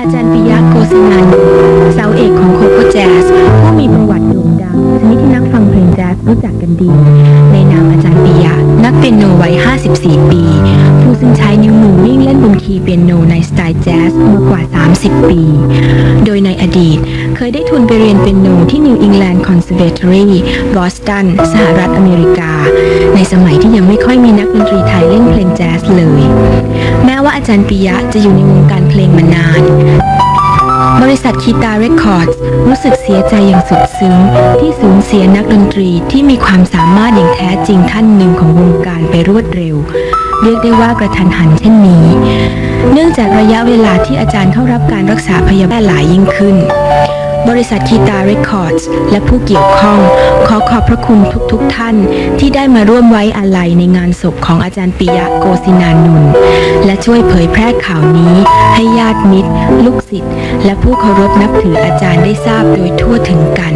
อาจารย์ปิยะโกศินันเสาเอกของโคโคแจ๊สผู้มีประวัติโด่งดังชนิดที่นักฟังเพลงแจ๊สรู้จักกันดี ในนามอาจารย์ปิยะ นักเปียโนวัย 54 ปี ผู้ซึ่งใช้นิ้วมือวิ่งเล่นบนคีย์เปียโนในสไตล์แจ๊สมากว่า 30 ปี โดยในอดีตเคยได้ทุนไปเรียนเปียโนที่ New England Conservatory บอสตันสหรัฐอเมริกา ในสมัยที่ยังไม่ค่อยมีนักดนตรีไทยเล่นเพลงแจ๊สเลย แม้ว่าอาจารย์ปิยะจะอยู่ในวงการเพลงมานาน ริษัทคีตาเรคคอร์ดรู้สึกเสียใจอย่างสุดซึ้ง ที่สูญเสียนักดนตรีที่มีความสามารถอย่างแท้จริงท่านหนึ่งของวงการไปรวดเร็ว เรียกได้ว่ากระทันหันเช่นนี้ เนื่องจากระยะเวลาที่อาจารย์เข้ารับการรักษาพยาบาลหลายยิ่งขึ้น ริษัทคีตาเรคคอร์ดและผู้เกี่ยวข้อง ขอขอบพระคุณทุกๆทท่าน ที่ได้มาร่วมไว้อาลัยในงานศพของอาจารย์ปิยะโกศินานุน และช่วยเผยแพร่ข่าวนี้ ให้ญาติมิตร ลูกศิษย์และผู้เคารพนับถืออาจารย์ได้ทราบโดยทั่วถึงกัน